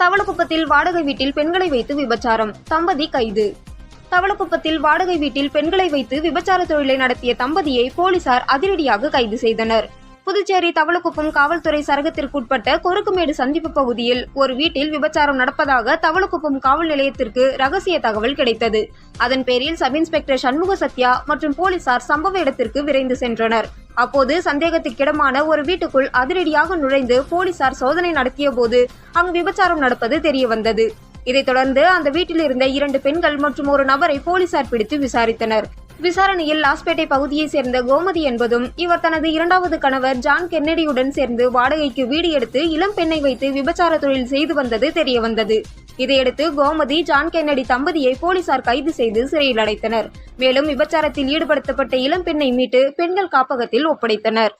தவளக்குப்பத்தில் வாடகை வீட்டில் பெண்களை வைத்து விபச்சாரம். தம்பதி கைது. தவளக்குப்பத்தில் வாடகை வீட்டில் பெண்களை வைத்து விபச்சார தொழிலை நடத்திய தம்பதியை போலீசார் அதிரடியாக கைது செய்தனர். புதுச்சேரி தவளக்குப்பம் காவல்துறை சரகத்திற்குட்பட்ட கொருக்குமேடு சந்திப்பு பகுதியில் ஒரு வீட்டில் விபச்சாரம் நடப்பதாக தவளக்குப்பம் காவல் நிலையத்திற்கு ரகசிய தகவல் கிடைத்தது. அதன் பேரில் சப் இன்ஸ்பெக்டர் சண்முக சத்யா மற்றும் போலீசார் சம்பவ இடத்திற்கு விரைந்து சென்றனர். அப்போது சந்தேகத்துக்கிடமான ஒரு வீட்டுக்குள் அதிரடியாக நுழைந்து போலீசார் சோதனை நடத்திய போது அங்கு விபச்சாரம் நடப்பது தெரியவந்தது. இதைத் தொடர்ந்து அந்த வீட்டில் இருந்த இரண்டு பெண்கள் மற்றும் ஒரு நபரை போலீசார் பிடித்து விசாரித்தனர். விசாரணையில் லாஸ்பேட்டை பகுதியைச் சேர்ந்த கோமதி என்பதும் இவர் தனது இரண்டாவது கணவர் ஜான் கென்னடியுடன் சேர்ந்து வாடகைக்கு வீடு எடுத்து இளம் பெண்ணை வைத்து விபச்சார தொழில் செய்து வந்தது தெரியவந்தது. இதையடுத்து கோமதி ஜான் கென்னடி தம்பதியை போலீசார் கைது செய்து சிறையில் அடைத்தனர். மேலும் விபச்சாரத்தில் ஈடுபடுத்தப்பட்ட இளம் பெண்ணை மீட்டு பெண்கள் காப்பகத்தில் ஒப்படைத்தனர்.